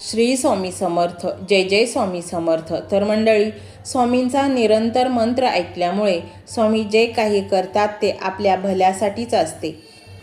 श्री स्वामी समर्थ जय जय स्वामी समर्थ. तर मंडळी स्वामींचा निरंतर मंत्र ऐकल्यामुळे स्वामी जे काही करतात ते आपल्या भल्यासाठीच असते.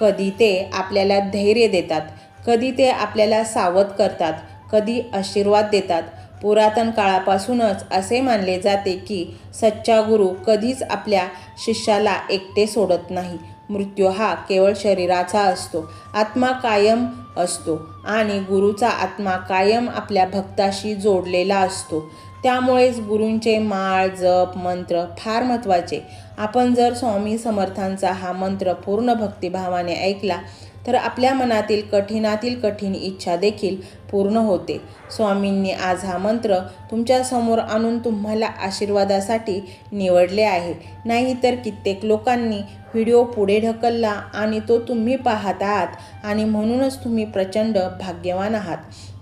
कधी ते आपल्याला धैर्य देतात कधी ते आपल्याला सावध करतात कधी आशीर्वाद देतात. पुरातन काळापासूनच असे मानले जाते की सच्चा गुरु कधीच आपल्या शिष्याला एकटे सोडत नाही. मृत्यू हा केवळ शरीराचा असतो. आत्मा कायम असतो आणि गुरुचा आत्मा कायम आपल्या भक्ताशी जोडलेला असतो. त्यामुळेच गुरूंचे माळ जप मंत्र फार महत्त्वाचे. आपण जर स्वामी समर्थांचा हा मंत्र पूर्ण भक्तिभावाने ऐकला तर आपल्या मनातील कठीणातील कठीण इच्छा देखील पूर्ण होते. स्वामींनी आज हा मंत्र तुमच्यासमोर आणून तुम्हाला आशीर्वादासाठी निवडले आहे. नाहीतर कित्येक लोकांनी व्हिडिओ पुढे ढकलला आणि तो तुम्ही पाहत आहात आणि म्हणूनच तुम्ही प्रचंड भाग्यवान आहात.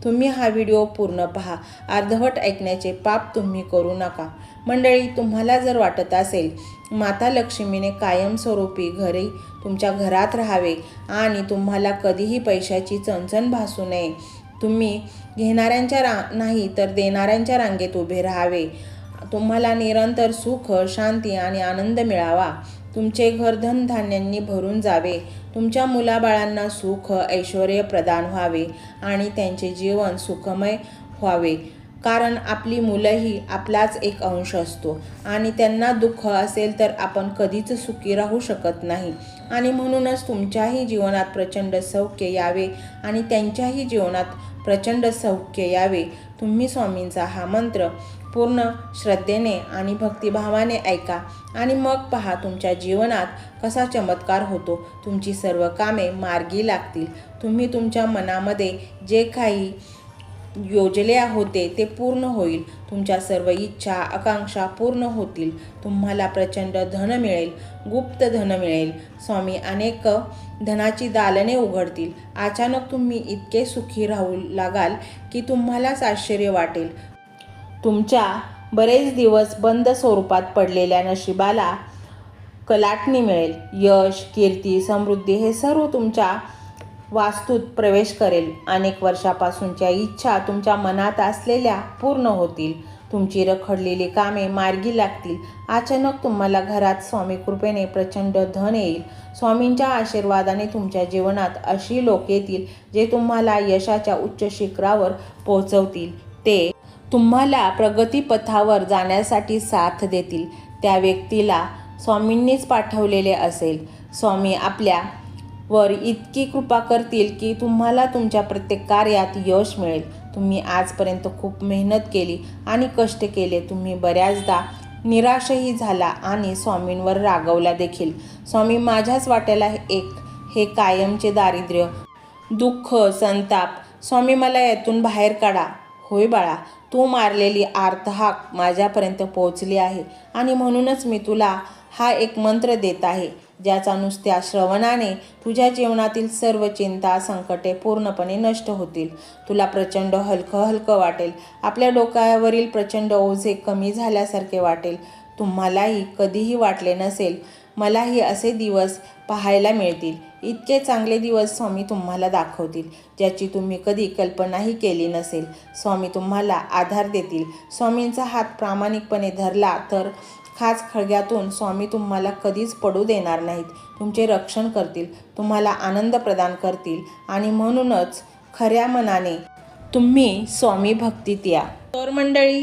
तुम्ही हा व्हिडिओ पूर्ण पहा. अर्धवट ऐकण्याचे पाप तुम्ही करू नका. मंडळी तुम्हाला जर वाटत असेल माता लक्ष्मीने कायमस्वरूपी घरी तुमच्या घरात राहावे आणि तुम्हाला कधीही पैशाची चणचण भासू नये तुम्ही घेणाऱ्यांच्या रा नाही तर देणाऱ्यांच्या रांगेत उभे राहावे. तुम्हाला निरंतर सुख शांती आणि आनंद मिळावा. तुमचे घर धनधान्यांनी भरून जावे. तुमच्या मुलाबाळांना सुख ऐश्वर प्रदान व्हावे आणि त्यांचे जीवन सुखमय व्हावे. कारण आपली मुलंही आपलाच एक अंश असतो. आणि त्यांना दुःख असेल तर आपण कधीच सुखी राहू शकत नाही. आणि म्हणूनच तुमच्याही जीवनात प्रचंड सौख्य यावे आणि त्यांच्याही जीवनात प्रचंड सौख्य यावे. तुम्ही स्वामींचा हा मंत्र पूर्ण श्रद्धेने आणि भक्तिभावाने ऐका आणि मग पहा तुमच्या जीवनात कसा चमत्कार होतो. तुमची सर्व कामे मार्गी लागतील. तुम्ही तुमच्या मनामध्ये जे काही योजले होते ते पूर्ण होईल. तुमच्या सर्व इच्छा आकांक्षा पूर्ण होतील. तुम्हाला प्रचंड धन मिळेल. गुप्त धन मिळेल. स्वामी अनेक धनाची दालने उघडतील. अचानक तुम्ही इतके सुखी राहू लागाल की तुम्हालाच आश्चर्य वाटेल. तुमच्या बरेच दिवस बंद स्वरूपात पडलेल्या नशिबाला कलाटणी मिळेल. यश कीर्ती समृद्धी हे सर्व तुमच्या वास्तूत प्रवेश करेल. अनेक वर्षापासूनच्या इच्छा तुमच्या मनात असलेल्या पूर्ण होतील. तुमची रखडलेली कामे मार्गी लागतील. अचानक तुम्हाला घरात स्वामी कृपेने प्रचंड धन येईल. स्वामींच्या आशीर्वादाने तुमच्या जीवनात अशी लोक येतील जे तुम्हाला यशाच्या उच्च शिखरावर पोहोचवतील. ते तुम्हाला प्रगतीपथावर जाण्यासाठी साथ देतील. त्या व्यक्तीला स्वामींनीच पाठवलेले असेल. स्वामी आपल्या वर इतकी कृपा करतील की तुम्हाला तुमच्या प्रत्येक कार्यात यश मिळेल. तुम्ही आजपर्यंत खूप मेहनत केली आणि कष्ट केले. तुम्ही बऱ्याचदा निराशही झाला आणि स्वामींवर रागवला देखील. स्वामी माझ्याच वाट्याला एक हे कायमचे दारिद्र्य दुःख संताप स्वामी मला यातून बाहेर काढा. होय बाळा तू मारलेली आर्तहाक माझ्यापर्यंत पोहोचली आहे आणि म्हणूनच मी तुला हा एक मंत्र देत आहे ज्याचा नुसत्या श्रवणाने तुझ्या जीवनातील सर्व चिंता संकटे पूर्णपणे नष्ट होतील. तुला प्रचंड हलकं हलकं वाटेल. आपल्या डोक्यावरील प्रचंड ओझे कमी झाल्यासारखे वाटेल. तुम्हालाही कधीही वाटले नसेल मलाही असे दिवस पाहायला मिळतील. इतके चांगले दिवस स्वामी तुम्हाला दाखवतील ज्याची तुम्ही कधी कल्पनाही केली नसेल. स्वामी तुम्हाला आधार देतील. स्वामींचा हात प्रामाणिकपणे धरला तर खास खळग्यातून स्वामी तुम्हाला कधीच पडू देणार नाहीत. तुमचे रक्षण करतील तुम्हाला आनंद प्रदान करतील आणि म्हणूनच खऱ्या मनाने तुम्ही स्वामी भक्तीत या. तर मंडळी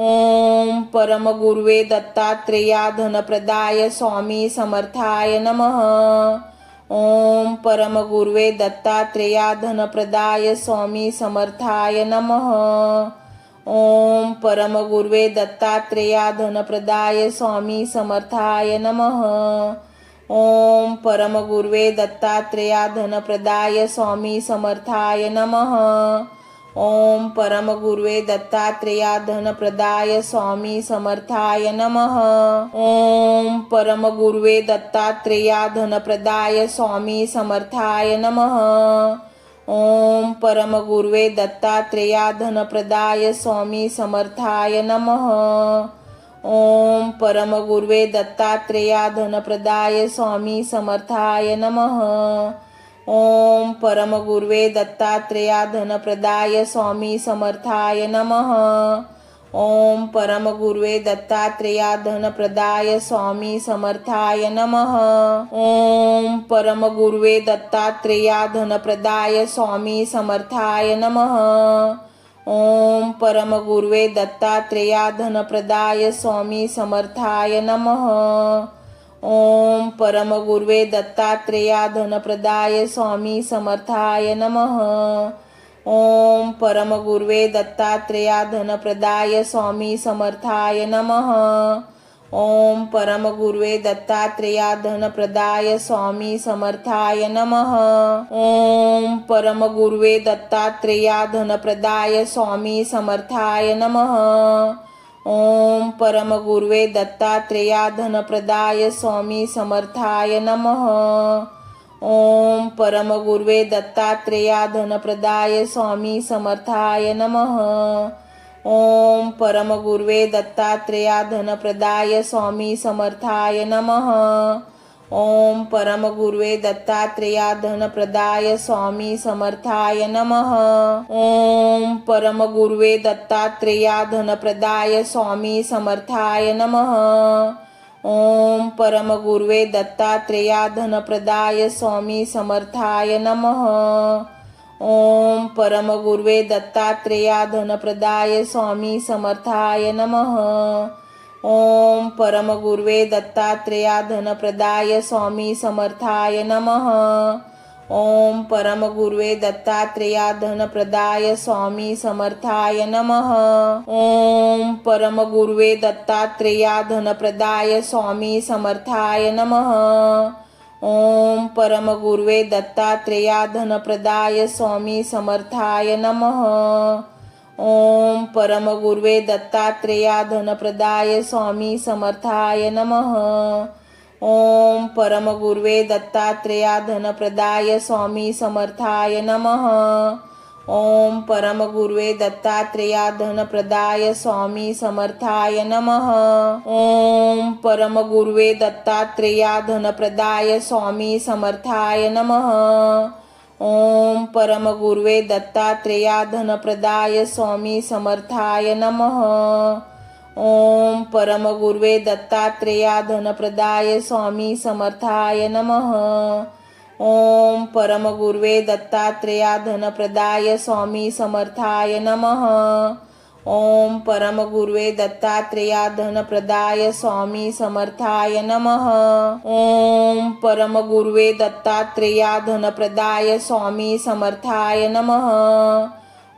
ओम परमगुर्वे दत्तात्रेया धनप्रदाय स्वामी समर्थाय नमः। ओम परमगुर्वे दत्तात्रेया धनप्रदाय स्वामी समर्थाय नमः। ओम परमगुर्वे दत्तात्रेया धनप्रदाय स्वामी समर्थाय नमः। ओम परमगुर्वे दत्तात्रेया धनप्रदाय स्वामी समर्थाय नमः। ओम परमगुर्वे दत्तात्रेया धनप्रदाय स्वामी समर्थाय नमः। ओम परमगुर्वे दत्तात्रेया धनप्रदाय स्वामी समर्थाय नमः। ओम परमगुर्वे दत्तात्रेया धनप्रदाय स्वामी समर्थाय नमः। ओम परमगुर्वे दत्तात्रेया धनप्रदाय स्वामी समर्थाय नमः। ओम परमगुर्वे दत्तात्रेया धनप्रदाय स्वामी समर्थाय नमः। ओम परमगुर्वे दत्तात्रेया धनप्रदाय स्वामी समर्थाय नमः। ओम परमगुर्वे दत्तात्रेया धनप्रदाय स्वामी समर्थाय नमः। ओम परमगुर्वे दत्तात्रेया धनप्रदाय स्वामी समर्थाय नमः। ओम परमगुर्वे दत्तात्रेया धनप्रदाय स्वामी समर्थाय नमः। ओम परमगुर्वे दत्तात्रेया धनप्रदाय स्वामी समर्थाय नमः। ओम परमगुर्वे दत्तात्रेया धनप्रदाय स्वामी समर्थाय नमः। ओम परमगुर्वे दत्तात्रेया धनप्रदाय स्वामी समर्थाय नमः। ओम परमगुर्वे दत्तात्रेया धनप्रदाय स्वामी समर्थाय नमः। ओम परमगुर्वे दत्तात्रेया धनप्रदाय स्वामी समर्थाय नमः। ओम परमगुर्वे दत्तात्रेया धनप्रदाय स्वामी समर्थाय नमः। ओम परमगुर्वे दत्तात्रेया धनप्रदाय स्वामी समर्थाय नमः। ओम परमगुर्वे दत्तात्रेया धनप्रदाय स्वामी समर्थाय नमः। ओम परमगुर्वे दत्तात्रेया धनप्रदाय स्वामी समर्थाय नमः। ओम परमगुर्वे दत्तात्रेया धनप्रदाय स्वामी समर्थाय नमः। ओम परमगुर्वे दत्तात्रेया धनप्रदाय स्वामी समर्थाय नमः। ओम परमगुर्वे दत्तात्रेया धनप्रदाय स्वामी समर्थाय नमः। ओम परमगुर्वे दत्तात्रेया धनप्रदाय स्वामी समर्थाय नमः। ओम परमगुर्वे दत्तात्रेया धनप्रदाय स्वामी समर्थाय नमः। ओम परमगुर्वे दत्तात्रेया धनप्रदाय स्वामी समर्थाय नमः। ओम परमगुर्वे दत्तात्रेया धनप्रदाय स्वामी समर्थाय नमः। ओम परमगुर्वे दत्तात्रेया धनप्रदाय स्वामी समर्थाय नमः। ओम परमगुर्वे दत्तात्रेया धनप्रदाय स्वामी समर्थाय नमः। ओम परमगुर्वे दत्तात्रेया धनप्रदाय स्वामी समर्थाय नमः। ओम परमगुर्वे दत्तात्रेया धनप्रदाय स्वामी समर्थाय नमः। ओम परमगुर्वे दत्तात्रेया धनप्रदाय स्वामी समर्थाय नमः। ओम परमगुर्वे दत्तात्रेया धनप्रदाय स्वामी समर्थाय नमः. ओम परमगुर्वे दत्तात्रेया धनप्रदाय स्वामी समर्थाय नमः.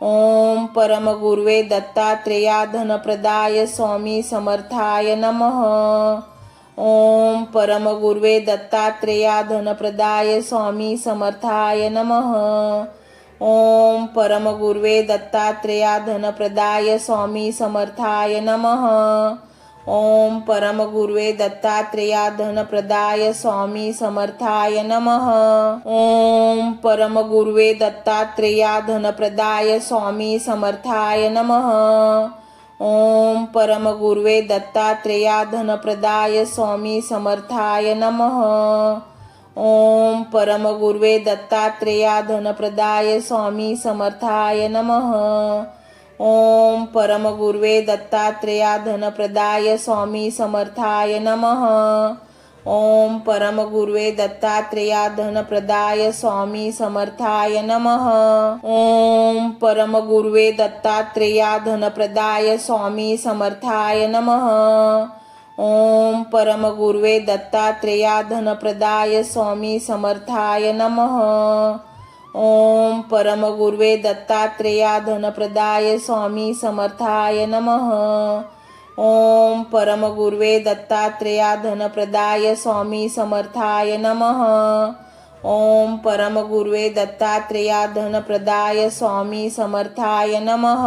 ओम परमगुर्वे दत्तात्रेया धनप्रदाय स्वामी समर्थाय नमः. ओम परमगुर्वे दत्तात्रेया धनप्रदाय स्वामी समर्थाय नमः. ओम परमगुर्वे दत्तात्रेया धनप्रदाय स्वामी समर्थाय नम। ओम परमगुर्वे दत्तात्रेया धनप्रदाय स्वामी समर्थाय नम। ओम परमगुर्वे दत्तात्रेया धनप्रदाय स्वामी समर्थाय नमः। ॐ परमगुर्वे दत्तात्रेया धनप्रदाय स्वामी समर्थाय नमः। ॐ परमगुर्वे दत्तात्रेया धनप्रदाय स्वामी समर्थाय नमः। ॐ परमगुर्वे दत्तात्रेया धनप्रदाय स्वामी समर्थाय नमः। ॐ परमगुर्वे दत्तात्रेया धनप्रदाय स्वामी समर्थाय नमः। ॐ परमगुर्वे दत्तात्रेया धनप्रदाय स्वामी समर्थाय नमः। ॐ परमगुर्वे दत्तात्रेया धनप्रदाय स्वामी समर्थाय नमः। ॐ परमगुर्वे दत्तात्रेया धनप्रदाय स्वामी समर्थाय नमः। ॐ परमगुर्वे दत्तात्रेया धनप्रदाय स्वामी समर्थाय नमः। ॐ परमगुर्वे दत्तात्रेया धनप्रदाय स्वामी समर्थाय नमः।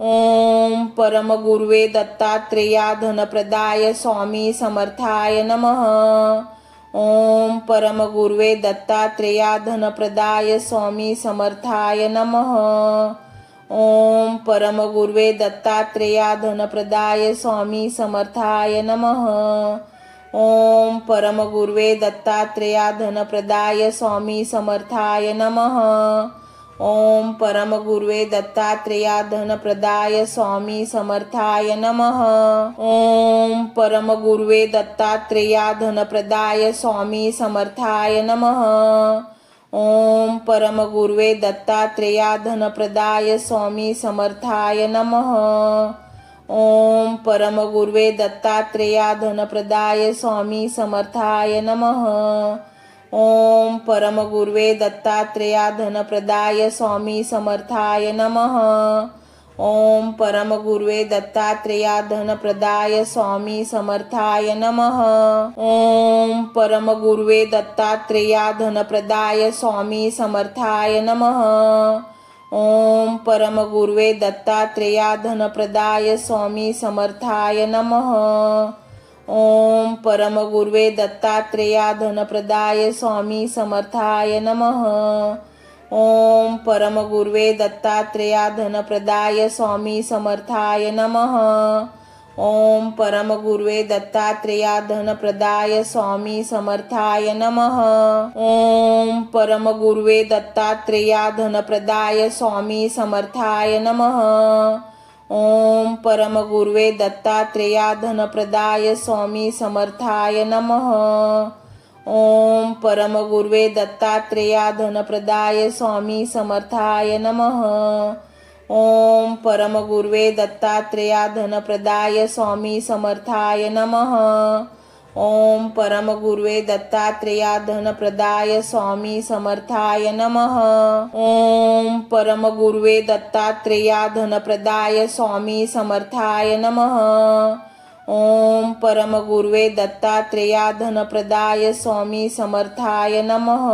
ॐ परमगुर्वे दत्तात्रेया धनप्रदाय स्वामी समर्थाय नमः। ॐ परमगुर्वे दत्तात्रेया धनप्रदाय स्वामी समर्थाय नमः। ॐ परमगुर्वे दत्तात्रेया धनप्रदाय स्वामी समर्थाय नमः। ॐ परमगुर्वे दत्तात्रेया धनप्रदाय स्वामी समर्थाय नमः। ॐ परमगुर्वे दत्तात्रेया धनप्रदाय स्वामी समर्थाय नमः। ॐ परमगुर्वे दत्तात्रेया धनप्रदाय स्वामी समर्थाय नमः। ॐ परमगुर्वे दत्तात्रेया धनप्रदाय स्वामी समर्थाय नमः। ॐ परमगुर्वे दत्तात्रेया धनप्रदाय स्वामी समर्थाय नमः। ॐ परमगुर्वे दत्तात्रेया धनप्रदाय स्वामी समर्थाय नमः। ॐ परमगुर्वे दत्तात्रेया धनप्रदाय स्वामी समर्थाय नमः। ॐ परमगुर्वे दत्तात्रेया धनप्रदाय स्वामी समर्थाय नमः। ॐ परमगुर्वे दत्तात्रेया धनप्रदाय स्वामी समर्थाय नमः। ॐ परमगुर्वे दत्तात्रेया धनप्रदाय स्वामी समर्थाय नमः। ॐ परमगुर्वे दत्तात्रेया धनप्रदाय स्वामी समर्थाय नमः। ॐ परमगुर्वे दत्तात्रेया धनप्रदाय स्वामी समर्थाय नमः। ॐ परमगुर्वे दत्तात्रेया धनप्रदाय स्वामी समर्थाय नमः। ॐ परमगुर्वे दत्तात्रेया धनप्रदाय स्वामी समर्थाय नमः। ॐ परमगुर्वे दत्तात्रेया धनप्रदाय स्वामी समर्थाय नमः। ॐ परमगुर्वे दत्तात्रेया धनप्रदाय स्वामी समर्थाय नमः। ॐ परमगुर्वे दत्तात्रेया धनप्रदाय स्वामी समर्थाय नमः। ॐ परमगुर्वे दत्तात्रेया धनप्रदाय स्वामी समर्थाय नमः। ॐ परमगुर्वे दत्तात्रेया धनप्रदाय स्वामी समर्थाय नमः।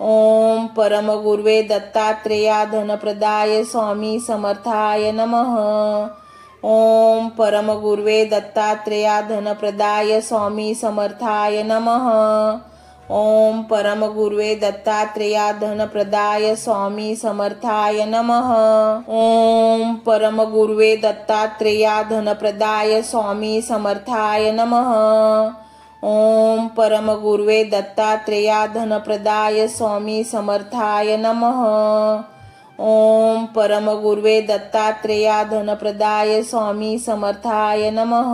ॐ परमगुर्वे दत्तात्रेया धनप्रदाय स्वामी समर्थाय नमः। ॐ परमगुर्वे दत्तात्रेया धनप्रदाय स्वामी समर्थाय नमः। ॐ परमगुर्वे दत्तात्रेया धनप्रदाय स्वामी समर्थाय नमः। ॐ परमगुर्वे दत्तात्रेया धनप्रदाय स्वामी समर्थाय नमः। ॐ परमगुर्वे दत्तात्रेया धनप्रदाय स्वामी समर्थाय नमः। ॐ परमगुर्वे दत्तात्रेया धनप्रदाय स्वामी समर्थाय नमः।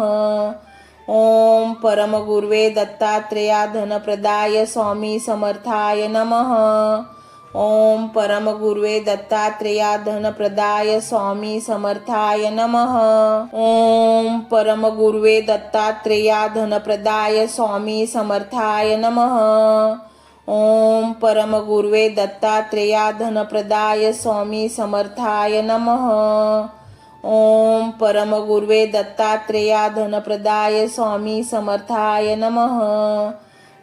ॐ परमगुर्वे दत्तात्रेया धनप्रदाय स्वामी समर्थाय नमः। ॐ परमगुर्वे दत्तात्रेया धनप्रदाय स्वामी समर्थाय नमः। ॐ परमगुर्वे दत्तात्रेया धनप्रदाय स्वामी समर्थाय नमः। ॐ परमगुर्वे दत्तात्रेया धनप्रदाय स्वामी समर्थाय नमः। ॐ परमगुर्वे दत्तात्रेया धनप्रदाय स्वामी समर्थाय नमः।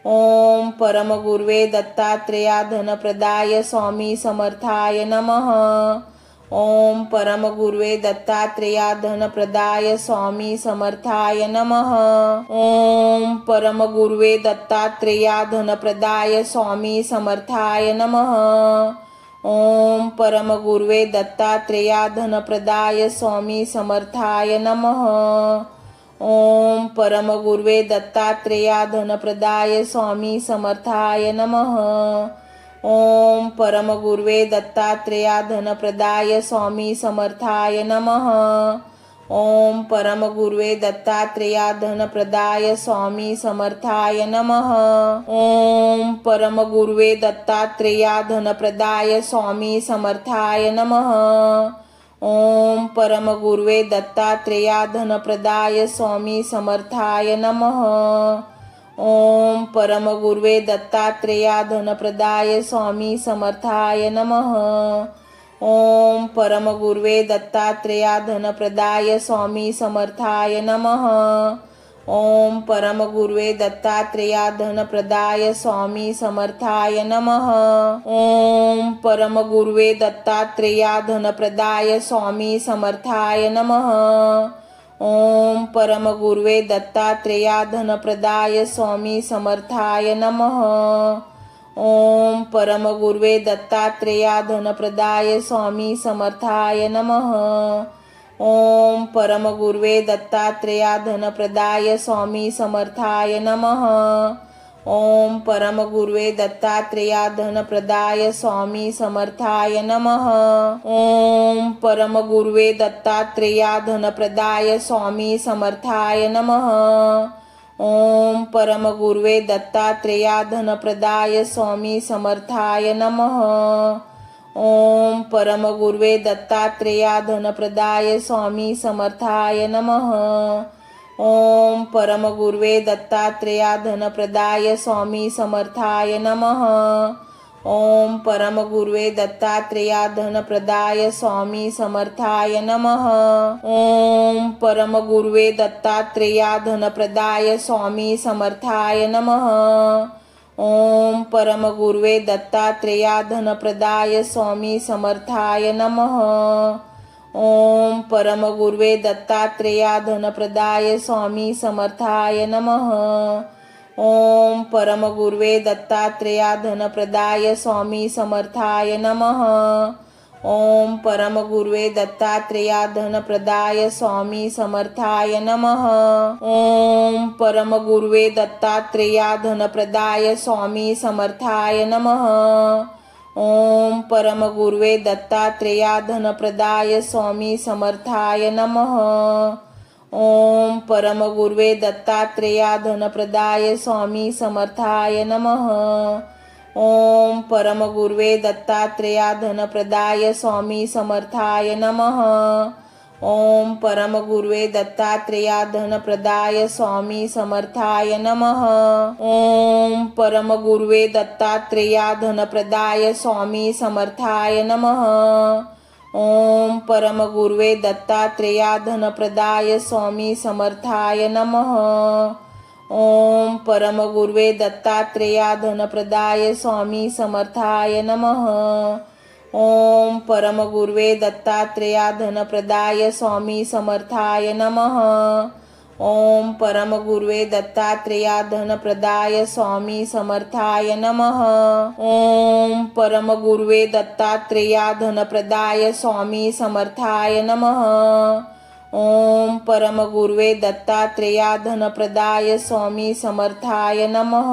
ॐ परमगुर्वे दत्तात्रेया धनप्रदाय स्वामी समर्थाय नमः। ॐ परमगुर्वे दत्तात्रेया धनप्रदाय स्वामी समर्थाय नमः। ॐ परमगुर्वे दत्तात्रेया धनप्रदाय स्वामी समर्थाय नमः। ॐ परमगुर्वे दत्तात्रेया धनप्रदाय स्वामी समर्थाय नमः। ॐ परमगुर्वे दत्तात्रेया धनप्रदाय स्वामी समर्थाय नमः। ॐ परमगुर्वे दत्तात्रेया धनप्रदाय स्वामी समर्थाय नमः। ॐ परमगुर्वे दत्तात्रेया धनप्रदाय स्वामी समर्थाय नमः। ॐ परमगुर्वे दत्तात्रेया धनप्रदाय स्वामी समर्थाय नमः। ॐ परमगुर्वे दत्तात्रेया धनप्रदाय स्वामी समर्थाय नमः। ॐ परमगुर्वे दत्तात्रेया धनप्रदाय स्वामी समर्थाय नमः। ॐ परमगुर्वे दत्तात्रेया धनप्रदाय स्वामी समर्थाय नमः। ॐ परमगुर्वे दत्तात्रेया धनप्रदाय स्वामी समर्थाय नमः। ॐ परमगुर्वे दत्तात्रेया धनप्रदाय स्वामी समर्थाय नमः। ॐ परमगुर्वे दत्तात्रेया धनप्रदाय स्वामी समर्थाय नमः। ॐ परमगुर्वे दत्तात्रेया धनप्रदाय स्वामी समर्थाय नमः। ॐ परमगुर्वे दत्तात्रेया धनप्रदाय स्वामी समर्थाय नमः। ॐ परमगुर्वे दत्तात्रेया धनप्रदाय स्वामी समर्थाय नमः। ॐ परमगुर्वे दत्तात्रेया धनप्रदाय स्वामी समर्थाय नमः। ॐ परमगुर्वे दत्तात्रेया धनप्रदाय स्वामी समर्थाय नमः। ॐ परमगुर्वे दत्तात्रेया धनप्रदाय स्वामी समर्थाय नमः। ॐ परमगुर्वे दत्तात्रेया धनप्रदाय स्वामी समर्थाय नमः। ॐ परमगुर्वे दत्तात्रेया धनप्रदाय स्वामी समर्थाय नमः। ॐ परमगुर्वे दत्तात्रेया धनप्रदाय स्वामी समर्थाय नमः। ॐ परमगुर्वे दत्तात्रेया धनप्रदाय स्वामी समर्थाय नमः। ॐ परमगुर्वे दत्तात्रेया धनप्रदाय स्वामी समर्थाय नमः। ॐ परमगुर्वे दत्तात्रेया धनप्रदाय स्वामी समर्थाय नमः। ॐ परमगुर्वे दत्तात्रेया धनप्रदाय स्वामी समर्थाय नमः. ॐ परमगुर्वे दत्तात्रेया धनप्रदाय स्वामी समर्थाय नमः. ॐ परमगुर्वे दत्तात्रेया धनप्रदाय स्वामी समर्थाय नमः. ॐ परमगुर्वे दत्तात्रेया धनप्रदाय स्वामी समर्थाय नमः. ॐ परमगुर्वे दत्तात्रेया धनप्रदाय स्वामी समर्थाय नमः। ॐ परमगुर्वे दत्तात्रेया धनप्रदाय स्वामी समर्थाय नमः। ॐ परमगुर्वे दत्तात्रेया धनप्रदाय स्वामी समर्थाय नमः। ॐ परमगुर्वे दत्तात्रेया धनप्रदाय स्वामी समर्थाय नमः। ॐ परमगुर्वे दत्तात्रेया धनप्रदाय स्वामी समर्थाय नमः। ॐ परमगुर्वे दत्तात्रेया धनप्रदाय स्वामी समर्थाय नमः। ॐ परमगुर्वे दत्तात्रेया धनप्रदाय स्वामी समर्थाय नमः। ॐ परमगुर्वे दत्तात्रेया धनप्रदाय स्वामी समर्थाय नमः। ॐ परमगुर्वे दत्तात्रेया धनप्रदाय स्वामी समर्थाय नमः।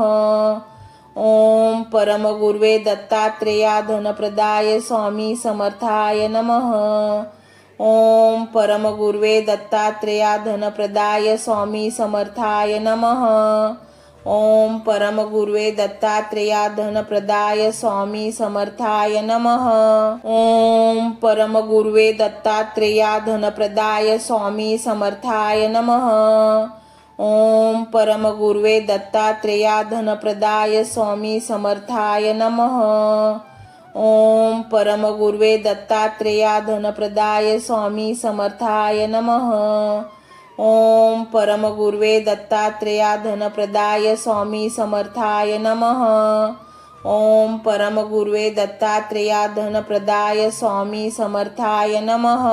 ॐ परमगुर्वे दत्तात्रेया धनप्रदाय स्वामी समर्थाय नमः। ॐ परमगुर्वे दत्तात्रेया धनप्रदाय स्वामी समर्थाय नमः। ॐ परमगुर्वे दत्तात्रेया धनप्रदाय स्वामी समर्थाय नमः। ॐ परमगुर्वे दत्तात्रेया धनप्रदाय स्वामी समर्थाय नमः। ॐ परमगुर्वे दत्तात्रेया धनप्रदाय स्वामी समर्थाय नमः। ॐ परमगुर्वे दत्तात्रेया धनप्रदाय स्वामी समर्थाय नमः। ॐ परमगुर्वे दत्तात्रेया धनप्रदाय स्वामी समर्थाय नमः। ॐ परमगुर्वे दत्तात्रेया धनप्रदाय स्वामी समर्थाय नमः।